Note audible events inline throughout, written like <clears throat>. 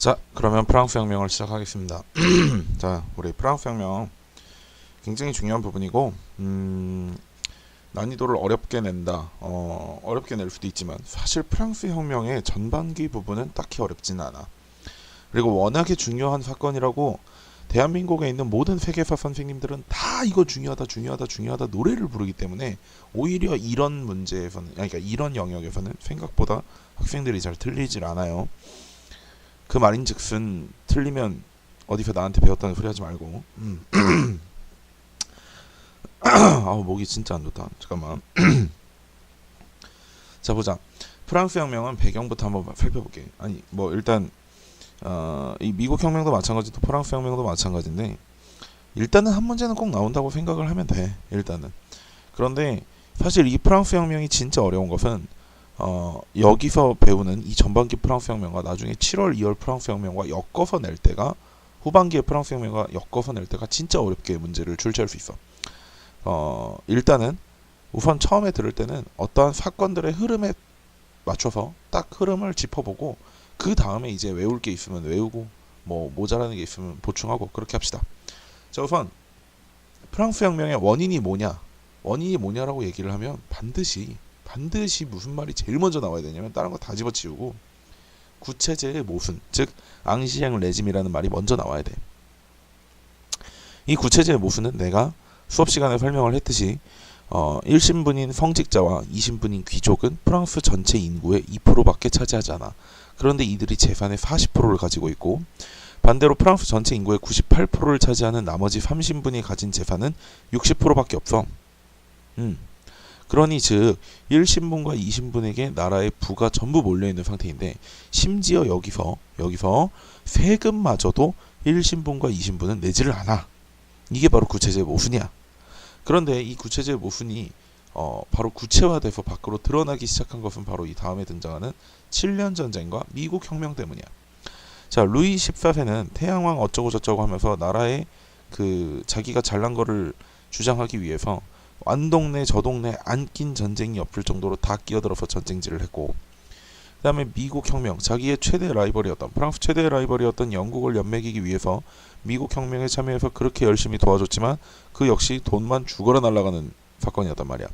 자, 그러면 프랑스 혁명을 시작하겠습니다. <clears throat> 자, 우리 프랑스 혁명 굉장히 중요한 부분이고, 음, 난이도를 어렵게 낸다. 어, 어렵게 낼 수도 있지만 사실 프랑스 혁명의 전반기 부분은 딱히 어렵지는 않아. 그리고 워낙에 중요한 사건이라고 대한민국에 있는 모든 세계사 선생님들은 다 이거 중요하다, 중요하다, 중요하다 노래를 부르기 때문에 오히려 이런 문제에서는, 그러니까 이런 영역에서는 생각보다 학생들이 잘 틀리질 않아요. 그 말인즉슨 틀리면 어디서 나한테 배웠다는 소리 하지 말고. 음. <clears throat> 아우 목이 진짜 안 좋다. 잠깐만. <clears throat> 자 보자. 프랑스 혁명은 배경부터 한번 살펴볼게. 아니 뭐 일단 어, 이 미국 혁명도 마찬가지고 프랑스 혁명도 마찬가지인데 일단은 한 문제는 꼭 나온다고 생각을 하면 돼. 일단은. 그런데 사실 이 프랑스 혁명이 진짜 어려운 것은 어, 여기서 배우는 이 전반기 프랑스 혁명과 나중에 7월 2월 프랑스 혁명과 엮어서 낼 때가 후반기의 프랑스 혁명과 엮어서 낼 때가 진짜 어렵게 문제를 출제할 수 있어. 어, 일단은 우선 처음에 들을 때는 어떠한 사건들의 흐름에 맞춰서 딱 흐름을 짚어보고 그 다음에 이제 외울 게 있으면 외우고 뭐 모자라는 게 있으면 보충하고 그렇게 합시다. 자 우선 프랑스 혁명의 원인이 뭐냐? 원인이 뭐냐라고 얘기를 하면 반드시 반드시 무슨 말이 제일 먼저 나와야 되냐면 다른 거 다 집어치우고 구체제의 모순, 즉 앙시행 레짐이라는 말이 먼저 나와야 돼. 이 구체제의 모순은 내가 수업 시간에 설명을 했듯이 어, 1신분인 성직자와 2신분인 귀족은 프랑스 전체 인구의 2%밖에 차지하지 않아. 그런데 이들이 재산의 40%를 가지고 있고 반대로 프랑스 전체 인구의 98%를 차지하는 나머지 3신분이 가진 재산은 60%밖에 없어. 음. 그러니 즉 1신분과 2신분에게 나라의 부가 전부 몰려 있는 상태인데 심지어 여기서 여기서 세금마저도 1신분과 2신분은 내지를 않아. 이게 바로 구체제의 모순이야. 그런데 이 구체제의 모순이 어, 바로 구체화돼서 밖으로 드러나기 시작한 것은 바로 이 다음에 등장하는 7년 전쟁과 미국 혁명 때문이야. 자, 루이 14세는 태양왕 어쩌고 저쩌고 하면서 나라의 그 자기가 잘난 거를 주장하기 위해서 완 동네 저 동네 안 낀 전쟁이 없을 정도로 다 끼어들어서 전쟁질을 했고 그다음에 미국 혁명 자기의 최대 라이벌이었던 프랑스 최대 라이벌이었던 영국을 연맥이기 위해서 미국 혁명에 참여해서 그렇게 열심히 도와줬지만 그 역시 돈만 죽어라 날아가는 사건이었단 말이야.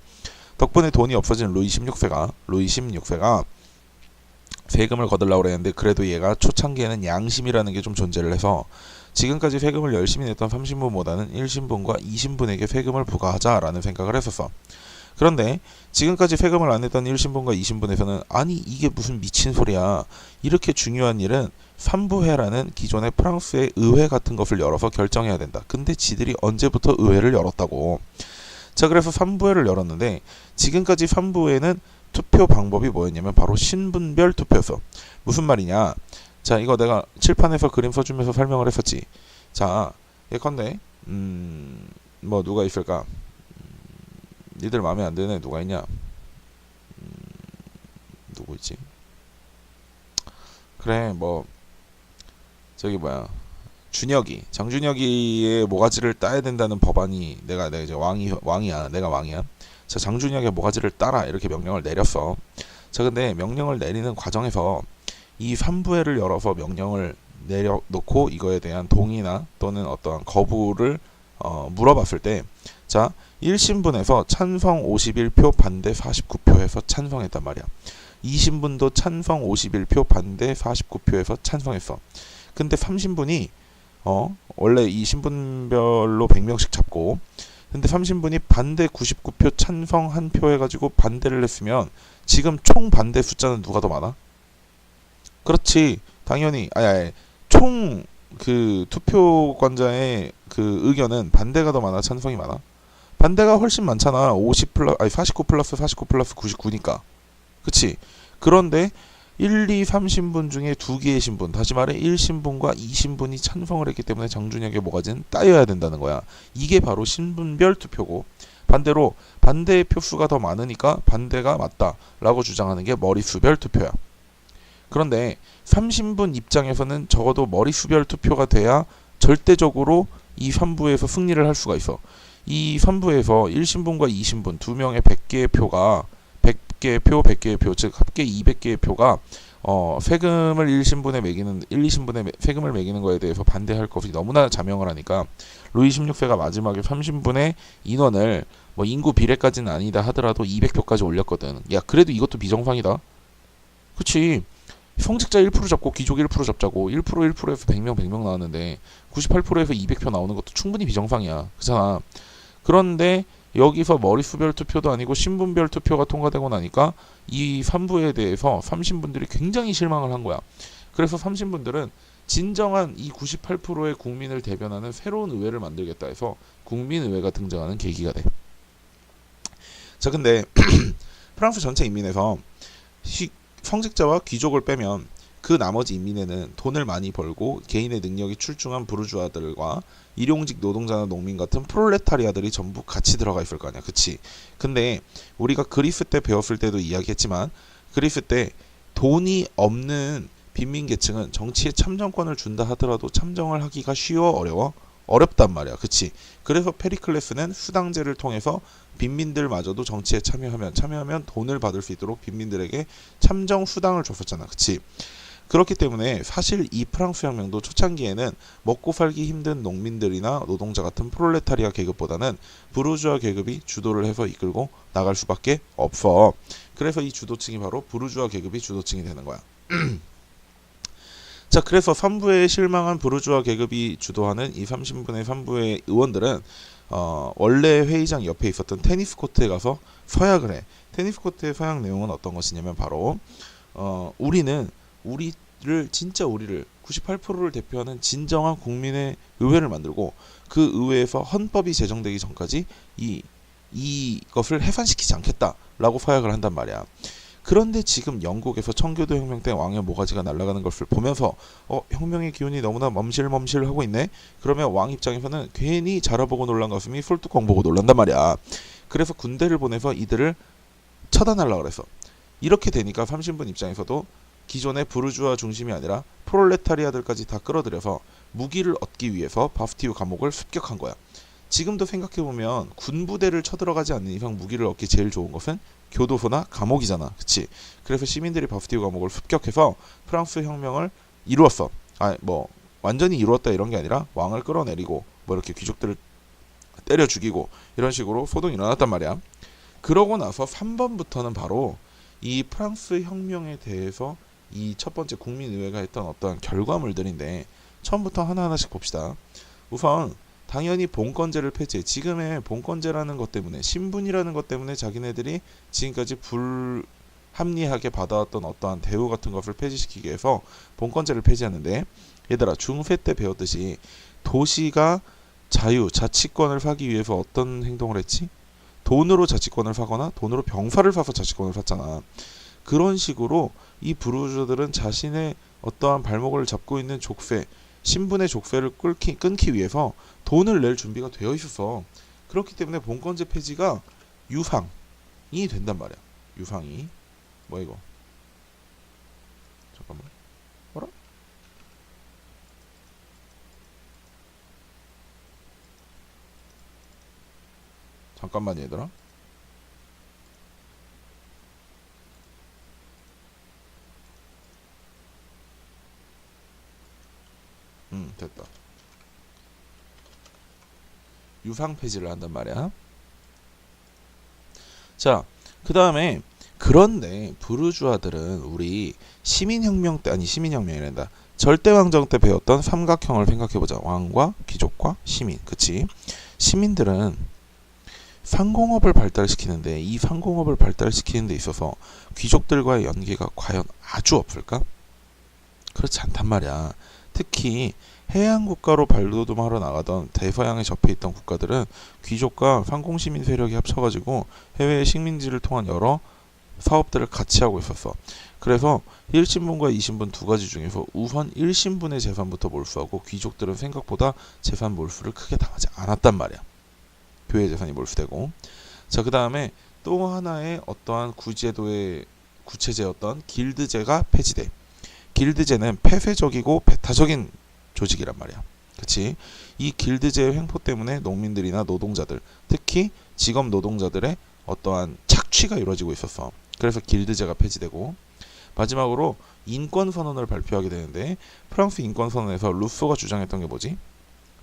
덕분에 돈이 없어진 루이 16세가 루이 16세가 세금을 거들라고 그랬는데 그래도 얘가 초창기에는 양심이라는 게 좀 존재를 해서 지금까지 세금을 열심히 냈던 3신분보다는 1신분과 2신분에게 세금을 부과하자라는 생각을 했었어. 그런데 지금까지 세금을 안 냈던 1신분과 2신분에서는 아니 이게 무슨 미친 소리야. 이렇게 중요한 일은 3부회라는 기존의 프랑스의 의회 같은 것을 열어서 결정해야 된다. 근데 지들이 언제부터 의회를 열었다고. 자 그래서 3부회를 열었는데 지금까지 3부회는 투표 방법이 뭐였냐면 바로 신분별 투표였어. 무슨 말이냐? 자 이거 내가 칠판에서 그림 써주면서 설명을 했었지. 자 예컨대 음 뭐 누가 있을까? 음, 니들 마음에 안애 누가 있냐? 음, 누구 있지? 그래 뭐 저기 뭐야 준혁이 장준혁이의 모가지를 따야 된다는 법안이 내가 내가 이제 왕이 왕이야 내가 왕이야 자 장준혁의 모가지를 따라 이렇게 명령을 내렸어. 자 근데 명령을 내리는 과정에서 이 3부회를 열어서 명령을 내려놓고 이거에 대한 동의나 또는 어떠한 거부를 어, 물어봤을 때 자 1신분에서 찬성 51표 반대 49표에서 찬성했단 말이야. 2신분도 찬성 51표 반대 49표에서 찬성했어. 근데 3신분이 어 원래 이 신분별로 100명씩 잡고 근데 3신분이 반대 99표 찬성 한 표 해가지고 반대를 했으면 지금 총 반대 숫자는 누가 더 많아? 그렇지. 당연히 아니, 아니 총 그 투표권자의 그 의견은 반대가 더 많아 찬성이 많아? 반대가 훨씬 많잖아. 50 플러스 아니 49 플러스 49 플러스 99니까. 그치? 그런데 1, 2, 3신분 중에 두 개의 신분, 다시 말해 1신분과 2신분이 찬성을 했기 때문에 장준혁의 모가지는 따여야 된다는 거야. 이게 바로 신분별 투표고 반대로 반대의 표수가 더 많으니까 반대가 맞다라고 주장하는 게 머리수별 투표야. 그런데 3신분 입장에서는 적어도 머리수별 투표가 돼야 절대적으로 이 3부에서 승리를 할 수가 있어. 이 3부에서 1신분과 2신분 두 명의 100개의 표가 100개의 표, 100개의 표, 즉 합계 200개의 표가 어, 세금을 1신분에 매기는 1, 2신분에 매- 세금을 매기는 거에 대해서 반대할 것이 너무나 자명을 하니까 루이 16세가 마지막에 30분의 인원을 뭐 인구 비례까지는 아니다 하더라도 200표까지 올렸거든. 야, 그래도 이것도 비정상이다. 그치? 성직자 1% 잡고 귀족 1% 잡자고 1% 1%에서 100명 100명 나왔는데 98%에서 200표 나오는 것도 충분히 비정상이야. 그잖아. 그런데 여기서 머릿수별 투표도 아니고 신분별 투표가 통과되고 나니까 이 3부에 대해서 30분들이 굉장히 실망을 한 거야. 그래서 30분들은 진정한 이 98%의 국민을 대변하는 새로운 의회를 만들겠다 해서 국민의회가 등장하는 계기가 돼. 자, 근데 <clears throat> 프랑스 전체 인민에서 시- 성직자와 귀족을 빼면 그 나머지 인민에는 돈을 많이 벌고 개인의 능력이 출중한 부르주아들과 일용직 노동자나 농민 같은 프롤레타리아들이 전부 같이 들어가 있을 거 아니야. 그치? 근데 우리가 그리스 때 배웠을 때도 이야기했지만 그리스 때 돈이 없는 빈민 계층은 정치에 참정권을 준다 하더라도 참정을 하기가 쉬워 어려워 어렵단 말이야. 그치? 그래서 페리클레스는 수당제를 통해서 빈민들마저도 정치에 참여하면 참여하면 돈을 받을 수 있도록 빈민들에게 참정 수당을 줬었잖아. 그치? 그렇기 때문에 사실 이 프랑스 혁명도 초창기에는 먹고 살기 힘든 농민들이나 노동자 같은 프롤레타리아 계급보다는 부르주아 계급이 주도를 해서 이끌고 나갈 수밖에 없어. 그래서 이 주도층이 바로 부르주아 계급이 주도층이 되는 거야. <clears throat> 자, 그래서 3부에 실망한 부르주아 계급이 주도하는 이 30분의 3부의 의원들은 어, 원래 회의장 옆에 있었던 테니스 코트에 가서 서약을 해. 테니스 코트의 서약 내용은 어떤 것이냐면 바로 어, 우리는 우리를 진짜 우리를 98%를 대표하는 진정한 국민의 의회를 만들고 그 의회에서 헌법이 제정되기 전까지 이 이것을 해산시키지 않겠다라고 서약을 한단 말이야. 그런데 지금 영국에서 청교도 혁명 때 왕의 모가지가 날아가는 것을 보면서 어 혁명의 기운이 너무나 멈실멈실 하고 있네. 그러면 왕 입장에서는 괜히 자라보고 놀란 가슴이 솔뚜껑 보고 놀란단 말이야. 그래서 군대를 보내서 이들을 처단하려고 그랬어. 이렇게 되니까 30분 입장에서도 기존의 부르주아 중심이 아니라 프롤레타리아들까지 다 끌어들여서 무기를 얻기 위해서 바스티유 감옥을 습격한 거야. 지금도 생각해보면 군부대를 쳐들어가지 않는 이상 무기를 얻기 제일 좋은 것은 교도소나 감옥이잖아. 그치? 그래서 시민들이 바스티유 감옥을 습격해서 프랑스 혁명을 이루었어. 아, 뭐, 완전히 이루었다 이런 게 아니라 왕을 끌어내리고 뭐 이렇게 귀족들을 때려 죽이고 이런 식으로 소동이 일어났단 말이야. 그러고 나서 3번부터는 바로 이 프랑스 혁명에 대해서 이 첫 번째 국민의회가 했던 어떤 결과물들인데 처음부터 하나하나씩 봅시다. 우선 당연히 본권제를 폐지해 지금의 본권제라는 것 때문에 신분이라는 것 때문에 자기네들이 지금까지 불합리하게 받아왔던 어떠한 대우 같은 것을 폐지시키기 위해서 본권제를 폐지하는데 얘들아 중세 때 배웠듯이 도시가 자유 자치권을 사기 위해서 어떤 행동을 했지? 돈으로 자치권을 사거나 돈으로 병사를 사서 자치권을 샀잖아. 그런 식으로 이 부르주들은 자신의 어떠한 발목을 잡고 있는 족쇄, 신분의 족쇄를 끊기, 끊기 위해서 돈을 낼 준비가 되어 있었어. 그렇기 때문에 본권제 폐지가 유상이 된단 말이야. 유상이. 뭐 이거? 잠깐만. 뭐라? 잠깐만 얘들아. 음 됐다. 유상 폐지를 한단 말이야. 자, 그 다음에 그런데 부르주아들은 우리 시민혁명 때 아니 시민혁명이란다. 절대왕정 때 배웠던 삼각형을 생각해보자. 왕과 귀족과 시민, 그치? 시민들은 상공업을 발달시키는데 이 상공업을 발달시키는 데 있어서 귀족들과의 연계가 과연 아주 없을까? 그렇지 않단 말이야. 특히 해양 국가로 발돋움하러 나가던 대서양에 접해 있던 국가들은 귀족과 상공 시민 세력이 합쳐가지고 해외 식민지를 통한 여러 사업들을 같이 하고 있었어. 그래서 1신분과 2신분 두 가지 중에서 우선 1신분의 재산부터 몰수하고 귀족들은 생각보다 재산 몰수를 크게 당하지 않았단 말이야. 교회 재산이 몰수되고. 자, 그 다음에 또 하나의 어떠한 구제도의 구체제였던 길드제가 폐지돼. 길드제는 폐쇄적이고 배타적인 조직이란 말이야. 그치? 이 길드제의 횡포 때문에 농민들이나 노동자들, 특히 직업 노동자들의 어떠한 착취가 이루어지고 있었어. 그래서 길드제가 폐지되고 마지막으로 인권 선언을 발표하게 되는데 프랑스 인권 선언에서 루소가 주장했던 게 뭐지?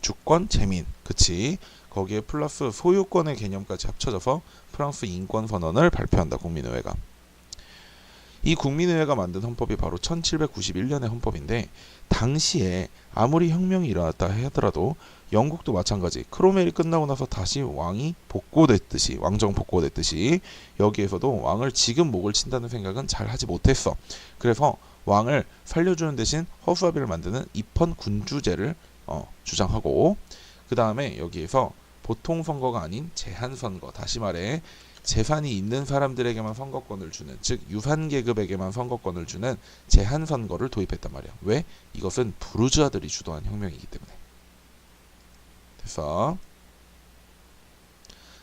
주권 재민. 그치? 거기에 플러스 소유권의 개념까지 합쳐져서 프랑스 인권 선언을 발표한다. 국민의회가. 이 국민의회가 만든 헌법이 바로 1791년의 헌법인데 당시에 아무리 혁명이 일어났다 하더라도 영국도 마찬가지 크로멜이 끝나고 나서 다시 왕이 복고됐듯이 왕정 복고됐듯이 여기에서도 왕을 지금 목을 친다는 생각은 잘 하지 못했어. 그래서 왕을 살려주는 대신 허수아비를 만드는 입헌 군주제를 어, 주장하고 그 다음에 여기에서 보통 선거가 아닌 제한 선거 다시 말해 재산이 있는 사람들에게만 선거권을 주는 즉 유산 계급에게만 선거권을 주는 제한 선거를 도입했단 말이야. 왜? 이것은 부르주아들이 주도한 혁명이기 때문에. 됐어.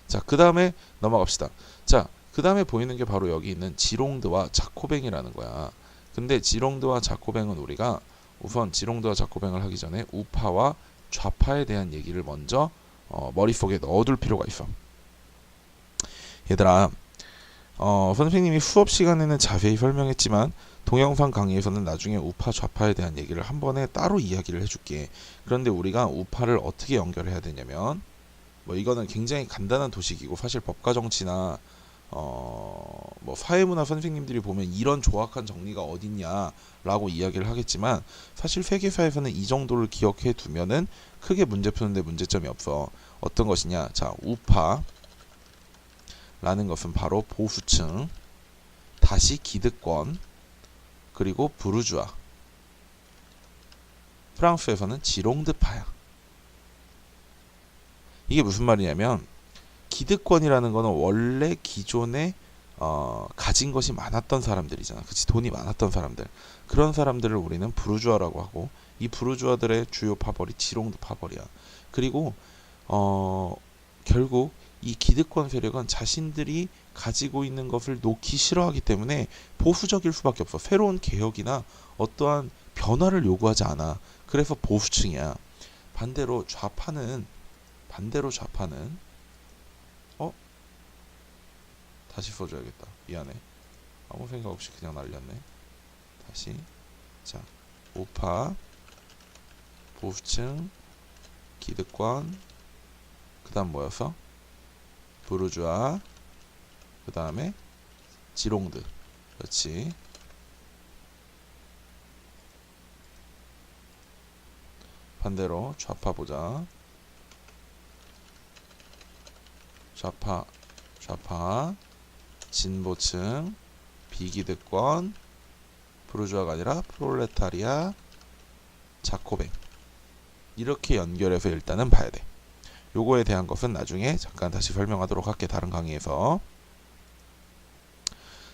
자, 그 다음에 넘어갑시다. 자, 그 다음에 보이는 게 바로 여기 있는 지롱드와 자코뱅이라는 거야. 근데 지롱드와 자코뱅은 우리가 우선 지롱드와 자코뱅을 하기 전에 우파와 좌파에 대한 얘기를 먼저 어, 머릿속에 넣어둘 필요가 있어. 얘들아, 어, 선생님이 수업 시간에는 자세히 설명했지만 동영상 강의에서는 나중에 우파 좌파에 대한 얘기를 한 번에 따로 이야기를 해줄게. 그런데 우리가 우파를 어떻게 연결해야 되냐면 뭐 이거는 굉장히 간단한 도식이고 사실 법과 정치나 어, 뭐 사회문화 선생님들이 보면 이런 조악한 정리가 어딨냐라고 이야기를 하겠지만 사실 세계사에서는 이 정도를 기억해 두면은 크게 문제 푸는데 문제점이 없어. 어떤 것이냐? 자, 우파 라는 것은 바로 보수층, 다시 기득권, 그리고 부르주아. 프랑스에서는 지롱드파야. 이게 무슨 말이냐면 기득권이라는 거는 원래 기존에 어, 가진 것이 많았던 사람들이잖아. 그치 돈이 많았던 사람들. 그런 사람들을 우리는 부르주아라고 하고 이 부르주아들의 주요 파벌이 지롱드 파벌이야. 그리고 어, 결국 이 기득권 세력은 자신들이 가지고 있는 것을 놓기 싫어하기 때문에 보수적일 수밖에 없어. 새로운 개혁이나 어떠한 변화를 요구하지 않아. 그래서 보수층이야. 반대로 좌파는 반대로 좌파는 어? 다시 써줘야겠다. 미안해. 아무 생각 없이 그냥 날렸네. 다시 자 우파 보수층 기득권 그 다음 뭐였어? 부르주아 그 다음에 지롱드. 그렇지. 반대로 좌파 보자. 좌파 좌파 진보층 비기득권 부르주아가 아니라 프롤레타리아 자코뱅. 이렇게 연결해서 일단은 봐야 돼 요거에 대한 것은 나중에 잠깐 다시 설명하도록 할게 다른 강의에서.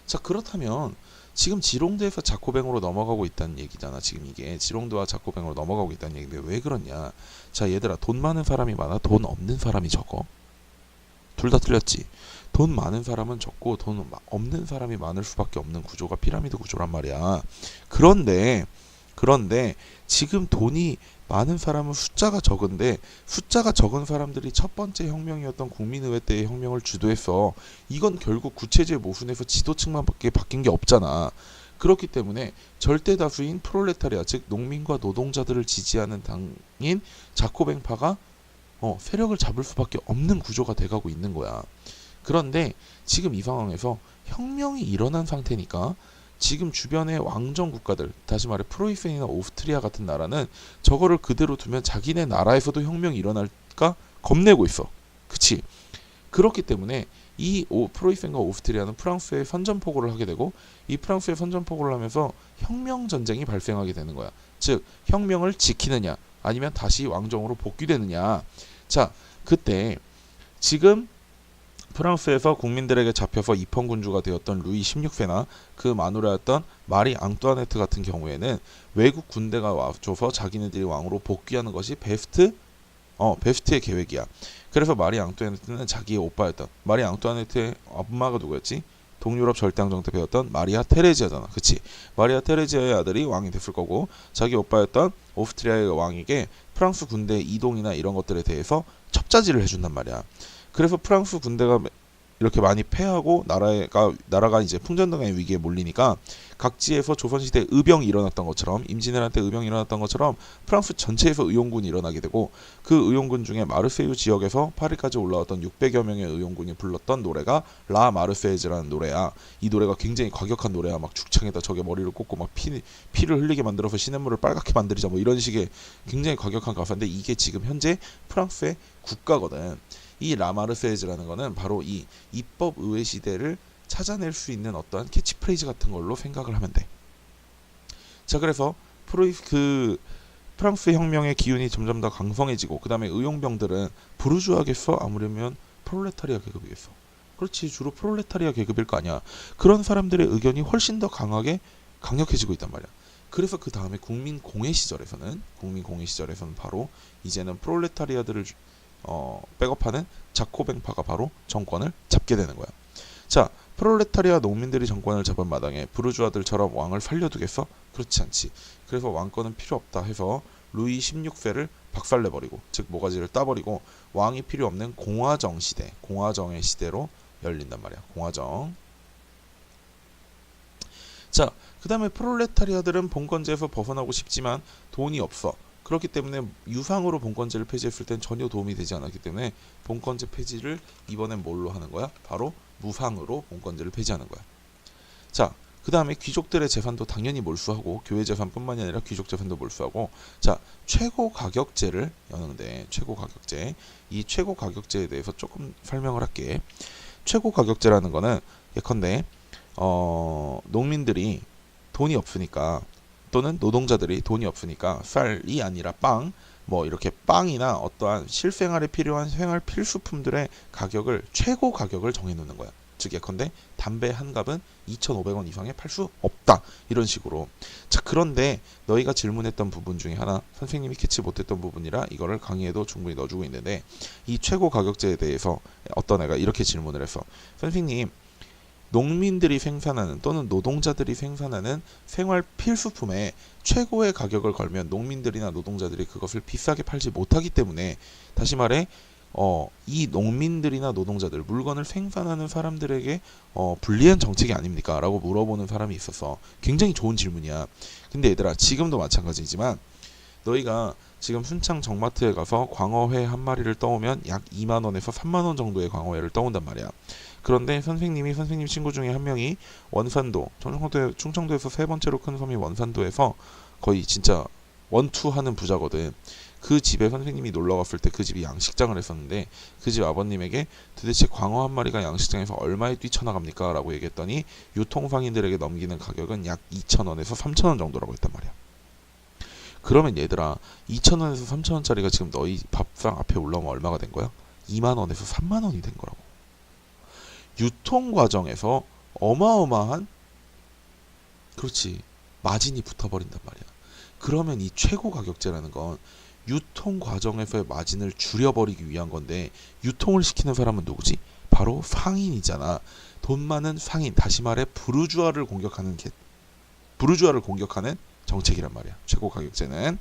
자 그렇다면 지금 지롱드에서 자코뱅으로 넘어가고 있다는 얘기잖아 지금 이게. 지롱드와 자코뱅으로 넘어가고 있다는 얘기인데 왜 그러냐? 자 얘들아 돈 많은 사람이 많아? 돈 없는 사람이 적어? 둘 다 틀렸지. 돈 많은 사람은 적고 돈 없는 사람이 많을 수밖에 없는 구조가 피라미드 구조란 말이야. 그런데 그런데 지금 돈이 많은 사람은 숫자가 적은데 숫자가 적은 사람들이 첫 번째 혁명이었던 국민의회 때의 혁명을 주도해서 이건 결국 구체제 모순에서 지도층만밖에 바뀐 게 없잖아. 그렇기 때문에 절대 다수인 프롤레타리아 즉 농민과 노동자들을 지지하는 당인 자코뱅파가 어, 세력을 잡을 수밖에 없는 구조가 돼가고 있는 거야. 그런데 지금 이 상황에서 혁명이 일어난 상태니까 지금 주변의 왕정 국가들, 다시 말해 프로이센이나 오스트리아 같은 나라는 저거를 그대로 두면 자기네 나라에서도 혁명이 일어날까 겁내고 있어. 그치? 그렇기 때문에 이 오, 프로이센과 오스트리아는 프랑스에 선전포고를 하게 되고 이 프랑스에 선전포고를 하면서 혁명 전쟁이 발생하게 되는 거야. 즉 혁명을 지키느냐 아니면 다시 왕정으로 복귀되느냐. 자 그때 지금 프랑스에서 국민들에게 잡혀서 입헌군주가 되었던 루이 16세나 그 마누라였던 마리 앙뚜아네트 같은 경우에는 외국 군대가 와줘서 자기네들이 왕으로 복귀하는 것이 베스트 어 베스트의 계획이야. 그래서 마리 앙뚜아네트는 자기의 오빠였던 마리 앙뚜아네트의 엄마가 누구였지? 동유럽 절대왕정 때 배웠던 마리아 테레지아잖아. 그치? 마리아 테레지아의 아들이 왕이 됐을 거고 자기 오빠였던 오스트리아의 왕에게 프랑스 군대 이동이나 이런 것들에 대해서 첩자지를 해준단 말이야. 그래서 프랑스 군대가 이렇게 많이 패하고 나라가 나라가 이제 풍전등의 위기에 몰리니까 각지에서 조선시대 의병이 일어났던 것처럼 임진왜란 때 의병이 일어났던 것처럼 프랑스 전체에서 의용군이 일어나게 되고 그 의용군 중에 마르세유 지역에서 파리까지 올라왔던 600여 명의 의용군이 불렀던 노래가 라 마르세즈라는 노래야. 이 노래가 굉장히 과격한 노래야. 막 죽창에다 저게 머리를 꽂고 막 피, 피를 흘리게 만들어서 시냇물을 빨갛게 만들자 뭐 이런 식의 굉장히 과격한 가사인데 이게 지금 현재 프랑스의 국가거든. 이 라마르세즈라는 거는 바로 이 입법 의회 시대를 찾아낼 수 있는 어떠한 캐치프레이즈 같은 걸로 생각을 하면 돼. 자, 그래서 프로이 그 프랑스 혁명의 기운이 점점 더 강성해지고 그다음에 의용병들은 부르주아겠어? 아무려면 프롤레타리아 계급이겠어. 그렇지 주로 프롤레타리아 계급일 거 아니야. 그런 사람들의 의견이 훨씬 더 강하게 강력해지고 있단 말이야. 그래서 그 다음에 국민 공회 시절에서는 국민 공회 시절에서는 바로 이제는 프롤레타리아들을 주- 어, 백업하는 자코뱅파가 바로 정권을 잡게 되는 거야. 자, 프롤레타리아 농민들이 정권을 잡은 마당에 부르주아들처럼 왕을 살려두겠어? 그렇지 않지. 그래서 왕권은 필요 없다 해서 루이 16세를 박살내버리고 즉 모가지를 따버리고 왕이 필요 없는 공화정 시대, 공화정의 시대로 열린단 말이야. 공화정. 자, 그 다음에 프롤레타리아들은 봉건제에서 벗어나고 싶지만 돈이 없어. 그렇기 때문에 유상으로 봉건제를 폐지했을 땐 전혀 도움이 되지 않았기 때문에 봉건제 폐지를 이번엔 뭘로 하는 거야? 바로 무상으로 봉건제를 폐지하는 거야. 자, 그 다음에 귀족들의 재산도 당연히 몰수하고 교회 재산뿐만이 아니라 귀족 재산도 몰수하고 자 최고 가격제를 여는데 최고 가격제 이 최고 가격제에 대해서 조금 설명을 할게. 최고 가격제라는 거는 예컨대 어 농민들이 돈이 없으니까 또는 노동자들이 돈이 없으니까 쌀이 아니라 빵, 뭐 이렇게 빵이나 어떠한 실생활에 필요한 생활 필수품들의 가격을 최고 가격을 정해놓는 거야. 즉 예컨대 담배 한 갑은 2,500원 이상에 팔 수 없다 이런 식으로. 자 그런데 너희가 질문했던 부분 중에 하나 선생님이 캐치 못했던 부분이라 이거를 강의에도 충분히 넣어주고 있는데 이 최고 가격제에 대해서 어떤 애가 이렇게 질문을 했어. 선생님 농민들이 생산하는 또는 노동자들이 생산하는 생활 필수품에 최고의 가격을 걸면 농민들이나 노동자들이 그것을 비싸게 팔지 못하기 때문에 다시 말해 어, 이 농민들이나 노동자들 물건을 생산하는 사람들에게 어, 불리한 정책이 아닙니까? 라고 물어보는 사람이 있어서 굉장히 좋은 질문이야. 근데 얘들아 지금도 마찬가지지만 너희가 지금 순창 정마트에 가서 광어회 한 마리를 떠오면 약 2만 원에서 3만 원 정도의 광어회를 떠온단 말이야. 그런데 선생님이 선생님 친구 중에 한 명이 원산도 충청도 충청도에서 세 번째로 큰 섬이 원산도에서 거의 진짜 원투하는 부자거든. 그 집에 선생님이 놀러 갔을 때 그 집이 양식장을 했었는데 그 집 아버님에게 도대체 광어 한 마리가 양식장에서 얼마에 뛰쳐나갑니까? 라고 얘기했더니 유통상인들에게 넘기는 가격은 약 2,000원에서 3,000원 정도라고 했단 말이야. 그러면 얘들아 2,000원에서 3,000원짜리가 지금 너희 밥상 앞에 올라오면 얼마가 된 거야? 2만 원에서 3만 원이 된 거라고. 유통 과정에서 어마어마한 그렇지 마진이 붙어버린단 말이야. 그러면 이 최고 가격제라는 건 유통 과정에서의 마진을 줄여버리기 위한 건데 유통을 시키는 사람은 누구지? 바로 상인이잖아. 돈 많은 상인, 다시 말해 부르주아를 공격하는 게 부르주아를 공격하는 정책이란 말이야. 최고 가격제는.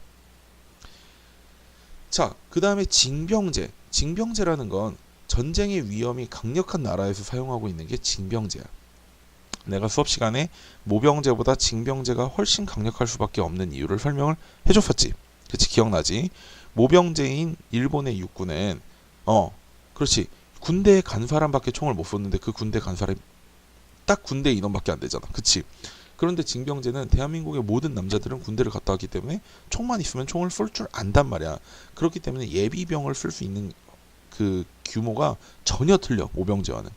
자, 그 다음에 징병제. 징병제라는 건 전쟁의 위험이 강력한 나라에서 사용하고 있는 게 징병제야. 내가 수업 시간에 모병제보다 징병제가 훨씬 강력할 수밖에 없는 이유를 설명을 해줬었지. 그치 기억나지? 모병제인 일본의 육군은 어 그렇지 군대에 간 사람밖에 총을 못 쏘는데 그 군대 간 사람이 딱 군대 인원밖에 안 되잖아. 그치? 그런데 징병제는 대한민국의 모든 남자들은 군대를 갔다 왔기 때문에 총만 있으면 총을 쏠 줄 안단 말이야. 그렇기 때문에 예비병을 쓸 수 있는 그 규모가 전혀 틀려 모병제와는.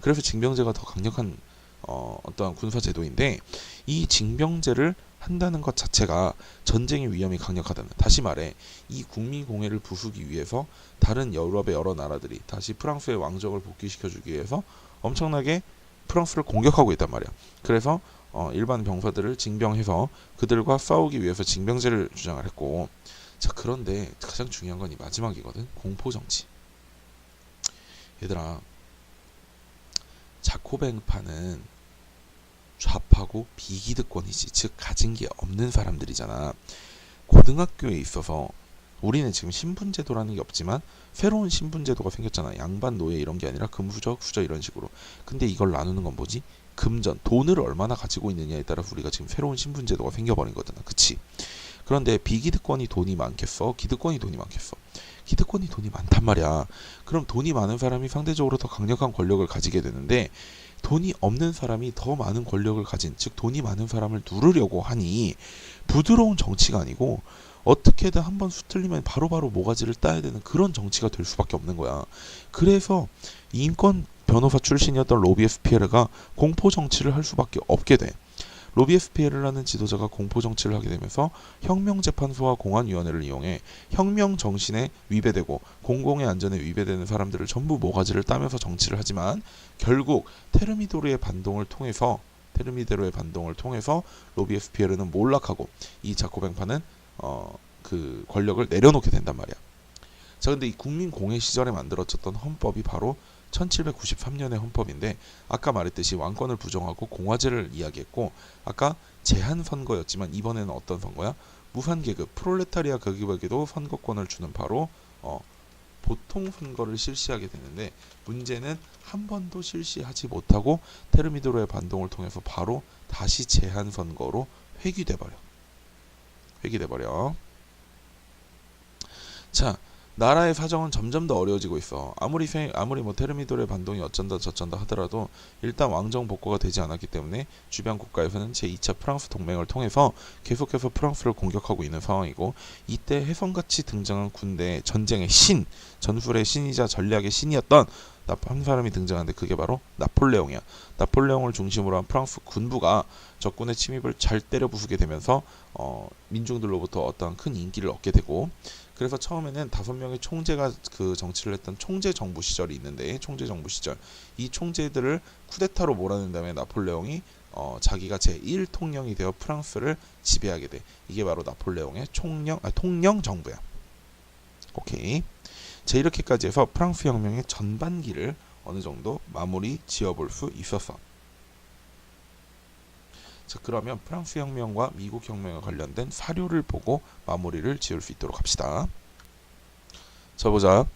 그래서 징병제가 더 강력한 어, 어떠한 군사 제도인데 이 징병제를 한다는 것 자체가 전쟁의 위험이 강력하다는 다시 말해 이 국민 공회를 부수기 위해서 다른 유럽의 여러 나라들이 다시 프랑스의 왕정을 복귀시켜 주기 위해서 엄청나게 프랑스를 공격하고 있단 말이야. 그래서 어, 일반 병사들을 징병해서 그들과 싸우기 위해서 징병제를 주장을 했고 자 그런데 가장 중요한 건 이 마지막이거든 공포 정치 얘들아 자코뱅파는 좌파고 비기득권이지 즉 가진 게 없는 사람들이잖아 고등학교에 있어서 우리는 지금 신분제도라는 게 없지만 새로운 신분제도가 생겼잖아. 양반 노예 이런 게 아니라 금후저, 후저 이런 식으로. 근데 이걸 나누는 건 뭐지? 금전, 돈을 얼마나 가지고 있느냐에 따라서 우리가 지금 새로운 신분제도가 생겨버린 거잖아. 그치? 그런데 비기득권이 돈이 많겠어? 기득권이 돈이 많겠어? 기득권이 돈이 많단 말이야. 그럼 돈이 많은 사람이 상대적으로 더 강력한 권력을 가지게 되는데 돈이 없는 사람이 더 많은 권력을 가진 즉 돈이 많은 사람을 누르려고 하니 부드러운 정치가 아니고 어떻게든 한번 수틀리면 바로바로 모가지를 따야 되는 그런 정치가 될 수밖에 없는 거야. 그래서 인권 변호사 출신이었던 로비 에스피에르가 공포 정치를 할 수밖에 없게 돼. 로비 에스피에르라는 지도자가 공포 정치를 하게 되면서 혁명 재판소와 공안위원회를 이용해 혁명 정신에 위배되고 공공의 안전에 위배되는 사람들을 전부 모가지를 따면서 정치를 하지만 결국 테르미도르의 반동을 통해서 테르미도르의 반동을 통해서 로비 에스피에르는 몰락하고 이 자코뱅파는 어 그 권력을 내려놓게 된단 말이야. 자 근데 이 국민 공회 시절에 만들어졌던 헌법이 바로 1793년의 헌법인데 아까 말했듯이 왕권을 부정하고 공화제를 이야기했고 아까 제한 선거였지만 이번에는 어떤 선거야? 무산 계급 프롤레타리아 계급에게도 선거권을 주는 바로 어, 보통 선거를 실시하게 되는데 문제는 한 번도 실시하지 못하고 테르미도르의 반동을 통해서 바로 다시 제한 선거로 회귀돼 버려. 회귀돼 버려. 자, 나라의 사정은 점점 더 어려워지고 있어. 아무리 세, 아무리 뭐 테르미도르의 반동이 어쩐다 저쩐다 하더라도 일단 왕정 복구가 되지 않았기 때문에 주변 국가에서는 제2차 프랑스 동맹을 통해서 계속해서 프랑스를 공격하고 있는 상황이고 이때 혜성같이 등장한 군대 전쟁의 신, 전술의 신이자 전략의 신이었던 나- 한 사람이 등장하는데 그게 바로 나폴레옹이야. 나폴레옹을 중심으로 한 프랑스 군부가 적군의 침입을 잘 때려 부수게 되면서 어, 민중들로부터 어떠한 큰 인기를 얻게 되고 그래서 처음에는 다섯 명의 총재가 그 정치를 했던 총재 정부 시절이 있는데 총재 정부 시절 이 총재들을 쿠데타로 몰아낸 다음에 나폴레옹이 어, 자기가 제1 통령이 되어 프랑스를 지배하게 돼. 이게 바로 나폴레옹의 총령 아, 통령 정부야. 오케이. 자 이렇게까지 해서 프랑스 혁명의 전반기를 어느 정도 마무리 지어볼 수 있었어. 자 그러면 프랑스 혁명과 미국 혁명에 관련된 사료를 보고 마무리를 지을 수 있도록 합시다. 자 보자.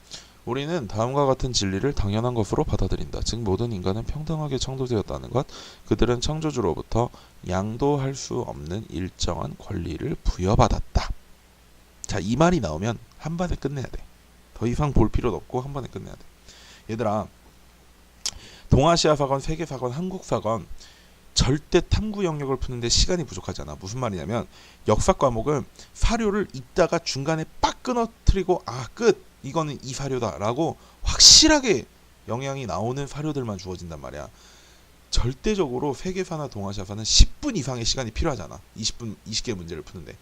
우리는 다음과 같은 진리를 당연한 것으로 받아들인다. 즉 모든 인간은 평등하게 창조되었다는 것. 그들은 창조주로부터 양도할 수 없는 일정한 권리를 부여받았다. 자, 이 말이 나오면 한 번에 끝내야 돼. 더 이상 볼 필요도 없고 한 번에 끝내야 돼. 얘들아, 동아시아 사건, 세계 사건, 한국 사건 절대 탐구 영역을 푸는데 시간이 부족하잖아. 무슨 말이냐면 역사 과목은 사료를 읽다가 중간에 빡 끊어뜨리고 아 끝 이거는 이 사료다라고 확실하게 영향이 나오는 사료들만 주어진단 말이야. 절대적으로 세계사나 동아시아사는 10분 이상의 시간이 필요하잖아. 20분 20개 문제를 푸는데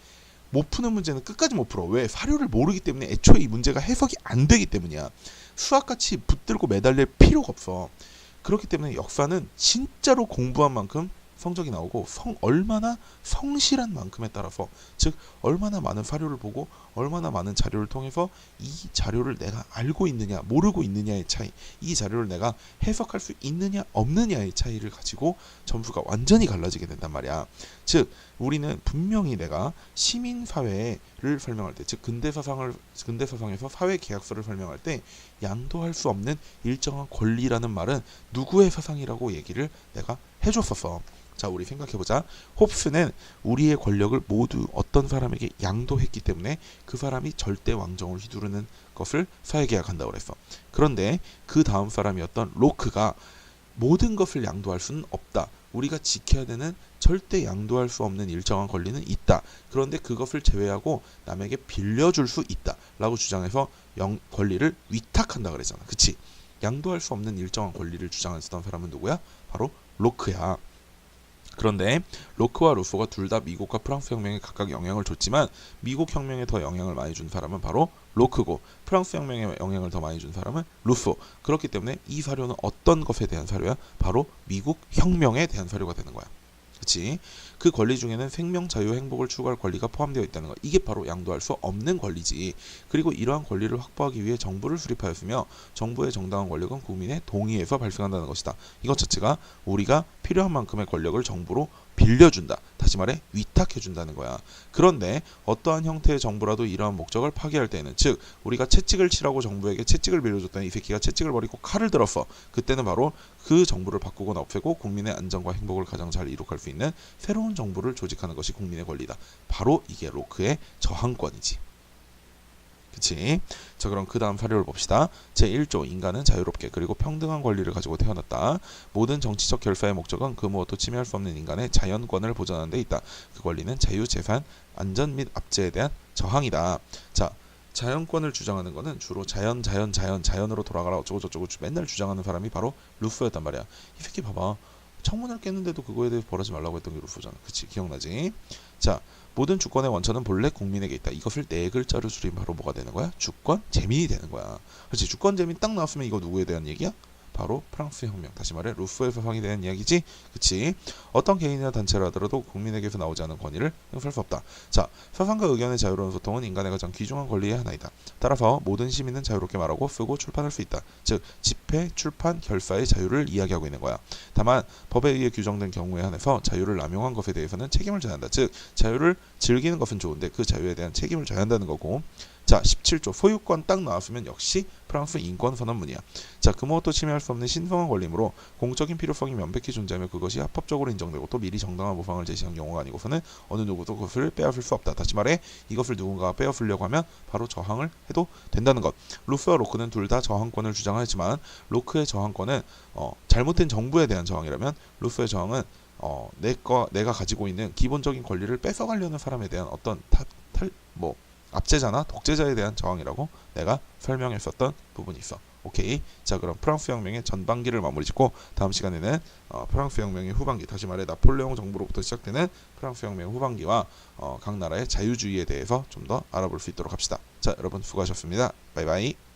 못 푸는 문제는 끝까지 못 풀어. 왜? 사료를 모르기 때문에 애초에 이 문제가 해석이 안 되기 때문이야. 수학같이 붙들고 매달릴 필요가 없어. 그렇기 때문에 역사는 진짜로 공부한 만큼 성적이 나오고 성 얼마나 성실한 만큼에 따라서 즉 얼마나 많은 사료를 보고 얼마나 많은 자료를 통해서 이 자료를 내가 알고 있느냐 모르고 있느냐의 차이 이 자료를 내가 해석할 수 있느냐 없느냐의 차이를 가지고 점수가 완전히 갈라지게 된단 말이야 즉 우리는 분명히 내가 시민 사회를 설명할 때 즉 근대 사상을 근대 사상에서 사회 계약서를 설명할 때 양도할 수 없는 일정한 권리라는 말은 누구의 사상이라고 얘기를 내가 해줬었어. 자, 우리 생각해보자. 홉스는 우리의 권력을 모두 어떤 사람에게 양도했기 때문에 그 사람이 절대 왕정을 휘두르는 것을 사회계약한다고 그랬어. 그런데 그 다음 사람이었던 로크가 모든 것을 양도할 수는 없다. 우리가 지켜야 되는 절대 양도할 수 없는 일정한 권리는 있다. 그런데 그것을 제외하고 남에게 빌려줄 수 있다. 라고 주장해서 영, 권리를 위탁한다 그랬잖아. 그치? 양도할 수 없는 일정한 권리를 주장했던 사람은 누구야? 바로 로크야. 그런데 로크와 루소가 둘 다 미국과 프랑스 혁명에 각각 영향을 줬지만 미국 혁명에 더 영향을 많이 준 사람은 바로 로크고 프랑스 혁명에 영향을 더 많이 준 사람은 루소. 그렇기 때문에 이 사료는 어떤 것에 대한 사료야? 바로 미국 혁명에 대한 사료가 되는 거야. 그치? 그 권리 중에는 생명, 자유, 행복을 추구할 권리가 포함되어 있다는 거. 이게 바로 양도할 수 없는 권리지. 그리고 이러한 권리를 확보하기 위해 정부를 수립하였으며 정부의 정당한 권력은 국민의 동의에서 발생한다는 것이다. 이것 자체가 우리가 필요한 만큼의 권력을 정부로 빌려준다. 다시 말해 위탁해준다는 거야. 그런데 어떠한 형태의 정부라도 이러한 목적을 파기할 때는 즉 우리가 채찍을 치라고 정부에게 채찍을 빌려줬더니 이 새끼가 채찍을 버리고 칼을 들었어. 그때는 바로 그 정부를 바꾸거나 없애고 국민의 안전과 행복을 가장 잘 이룩할 수 있는 새로운 정부를 조직하는 것이 국민의 권리다. 바로 이게 로크의 저항권이지. 그치? 자 그럼 그 다음 사료를 봅시다. 제1조 인간은 자유롭게 그리고 평등한 권리를 가지고 태어났다. 모든 정치적 결사의 목적은 그 무엇도 침해할 수 없는 인간의 자연권을 보존하는 데 있다. 그 권리는 자유, 재산, 안전 및 압제에 대한 저항이다. 자 자연권을 주장하는 거는 주로 자연, 자연, 자연, 자연으로 돌아가라 어쩌고 저쩌고 주- 맨날 주장하는 사람이 바로 루소였단 말이야. 이 새끼 봐봐. 청문회를 깼는데도 그거에 대해 벌하지 말라고 했던 게 루소잖아. 그치? 기억나지? 자, 모든 주권의 원천은 본래 국민에게 있다. 이것을 네 글자로 줄이면 바로 뭐가 되는 거야? 주권 재민이 되는 거야. 그렇지? 주권 재민 딱 나왔으면 이거 누구에 대한 얘기야? 바로 프랑스 혁명. 다시 말해 루소의 사상에 대한 이야기지. 그치? 어떤 개인이나 단체라 하더라도 국민에게서 나오지 않은 권위를 행사할 수 없다. 자, 사상과 의견의 자유로운 소통은 인간의 가장 귀중한 권리의 하나이다. 따라서 모든 시민은 자유롭게 말하고 쓰고 출판할 수 있다. 즉 집회, 출판, 결사의 자유를 이야기하고 있는 거야. 다만 법에 의해 규정된 경우에 한해서 자유를 남용한 것에 대해서는 책임을 져야 한다. 즉 자유를 즐기는 것은 좋은데 그 자유에 대한 책임을 져야 한다는 거고. 자, 17조 소유권 딱 나왔으면 역시 프랑스 인권 선언문이야. 자, 그 무엇도 침해할 수 없는 신성한 권리므로 공적인 필요성이 명백히 존재하며 그것이 합법적으로 인정되고 또 미리 정당한 보상을 제시한 경우가 아니고서는 어느 누구도 그것을 빼앗을 수 없다. 다시 말해 이것을 누군가가 빼앗으려고 하면 바로 저항을 해도 된다는 것. 루스와 로크는 둘 다 저항권을 주장하지만 로크의 저항권은 어, 잘못된 정부에 대한 저항이라면 루스의 저항은 어, 내거 내가 가지고 있는 기본적인 권리를 뺏어가려는 사람에 대한 어떤 탈뭐 압제자나 독재자에 대한 저항이라고 내가 설명했었던 부분이 있어. 오케이. 자 그럼 프랑스 혁명의 전반기를 마무리 짓고 다음 시간에는 어, 프랑스 혁명의 후반기 다시 말해 나폴레옹 정부로부터 시작되는 프랑스 혁명 후반기와 어, 각 나라의 자유주의에 대해서 좀 더 알아볼 수 있도록 합시다. 자 여러분 수고하셨습니다. 바이바이.